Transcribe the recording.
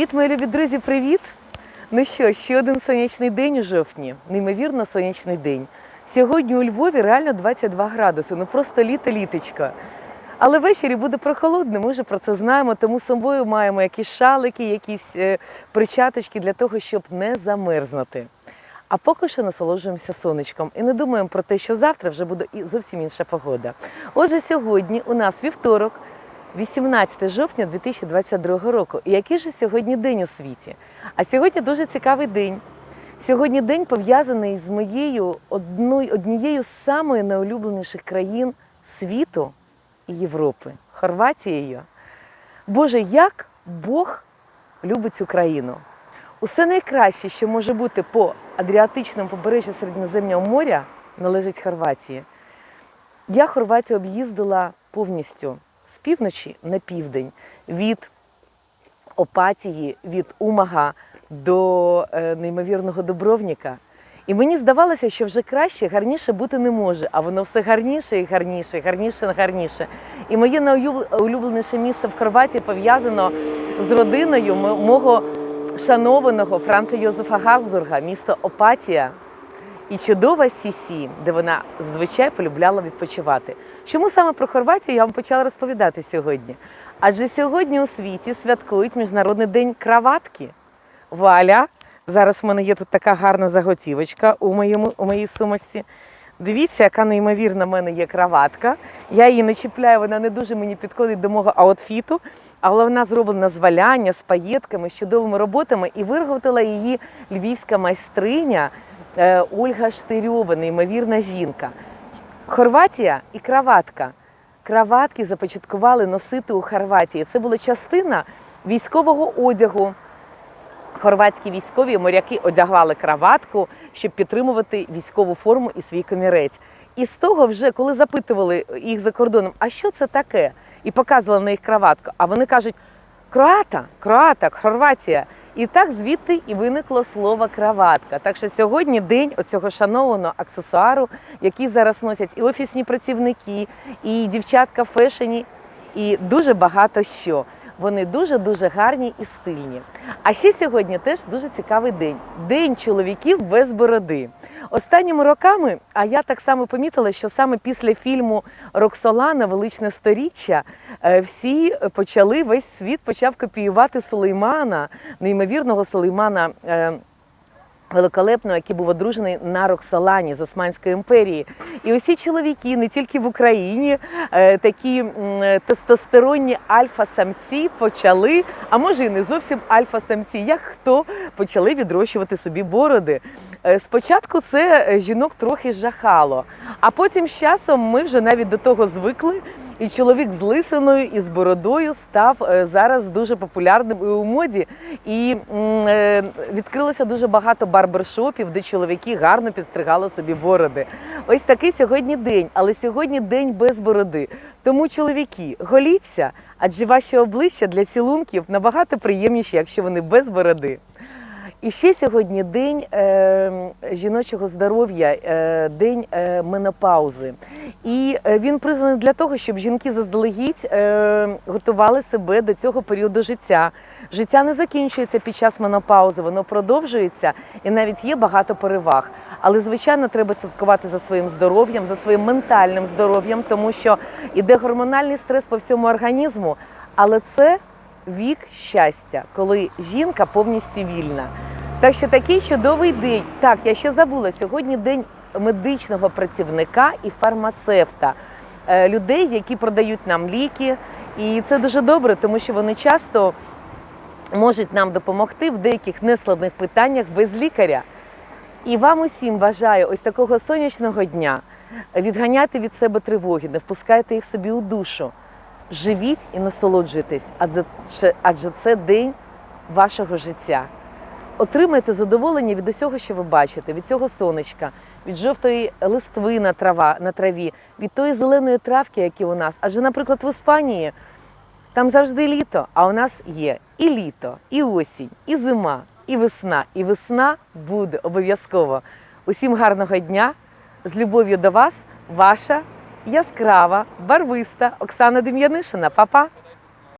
Привіт, мої любі друзі, привіт! Ну що, ще один сонячний день у жовтні, неймовірно сонячний день. Сьогодні у Львові реально 22 градуси, ну просто літо-літочка. Але ввечері буде прохолодно, ми вже про це знаємо, тому з собою маємо якісь шалики, якісь е, перчаточки для того, щоб не замерзнути. А поки що насолоджуємося сонечком і не думаємо про те, що завтра вже буде і зовсім інша погода. Отже, сьогодні у нас вівторок, 18 жовтня 2022 року. І який же сьогодні день у світі? А сьогодні дуже цікавий день. Сьогодні день пов'язаний з моєю однією з самих найулюбленіших країн світу і Європи Хорватією. Боже, як Бог любить цю країну. Усе найкраще, що може бути по Адріатичному побережжю Середземного моря, належить Хорватії. Я Хорватію об'їздила повністю з півночі на південь, від Опатії, від Умага до е, неймовірного Дубровніка. І мені здавалося, що вже краще, гарніше бути не може, а воно все гарніше і гарніше, і гарніше і гарніше. І моє найулюбленіше місце в Хорватії пов'язано з родиною мого шанованого Франца Йозефа Габсбурга, місто Опатія і чудова Сісі, де вона зазвичай полюбляла відпочивати. Чому саме про Хорватію я вам почала розповідати сьогодні? Адже сьогодні у світі святкують Міжнародний день краватки. Валя, зараз в мене є тут така гарна заготівочка у, моєму, у моїй сумочці. Дивіться, яка неймовірна в мене є краватка. Я її не чіпляю, вона не дуже мені підходить до мого аутфіту, але вона зроблена з валяння, з паєтками, з чудовими роботами, і виготовила її львівська майстриня Ольга Штирьова, неймовірна жінка. Хорватія і краватка. Краватки започаткували носити у Хорватії. Це була частина військового одягу. Хорватські військові моряки одягали краватку, щоб підтримувати військову форму і свій комірець. І з того, вже коли запитували їх за кордоном, а що це таке? І показували на їх краватку. А вони кажуть: Кроата, Кроата, Хорватія. І так звідти і виникло слово краватка. Так що сьогодні день оцього шанованого аксесуару, який зараз носять і офісні працівники, і дівчатка в фешені, і дуже багато що. Вони дуже-дуже гарні і стильні. А ще сьогодні теж дуже цікавий день день чоловіків без бороди. Останніми роками, а я так само помітила, що саме після фільму Роксолана Величне сторіччя е, всі почали весь світ почав копіювати Сулеймана, неймовірного Сулеймана. Великолепного, який був одружений на Роксолані з Османської імперії. І усі чоловіки, не тільки в Україні, е, такі тестостеронні альфа-самці почали, а може і не зовсім альфа-самці, як хто почали відрощувати собі бороди. Е, Спочатку це е, жінок трохи жахало, а потім з часом ми вже навіть до того звикли. І чоловік з лисиною і з бородою став е, зараз дуже популярним у моді. І е, відкрилося дуже багато барбершопів, де чоловіки гарно підстригали собі бороди. Ось такий сьогодні день, але сьогодні день без бороди. Тому чоловіки, голіться, адже ваші обличчя для цілунків набагато приємніші, якщо вони без бороди. І ще сьогодні день е, жіночого здоров'я, е, день е, менопаузи. І е, він призваний для того, щоб жінки заздалегідь е, готували себе до цього періоду життя. Життя не закінчується під час менопаузи, воно продовжується і навіть є багато переваг. Але звичайно, треба слідкувати за своїм здоров'ям, за своїм ментальним здоров'ям, тому що іде гормональний стрес по всьому організму. Але це вік щастя, коли жінка повністю вільна. Так що такий чудовий день. Так, я ще забула, сьогодні день медичного працівника і фармацевта, Е, людей, які продають нам ліки. І це дуже добре, тому що вони часто можуть нам допомогти в деяких нескладних питаннях без лікаря. І вам усім бажаю ось такого сонячного дня відганяти від себе тривоги, не впускайте їх собі у душу. Живіть і насолоджуйтесь, адже це, адже це день вашого життя. Отримайте задоволення від усього, що ви бачите, від цього сонечка, від жовтої листви на, трава, на траві, від тої зеленої травки, які у нас. Адже, наприклад, в Іспанії там завжди літо, а у нас є і літо, і осінь, і зима, і весна. І весна буде обов'язково. Усім гарного дня! З любов'ю до вас, ваша яскрава, барвиста Оксана Дем'янишина. Па-па!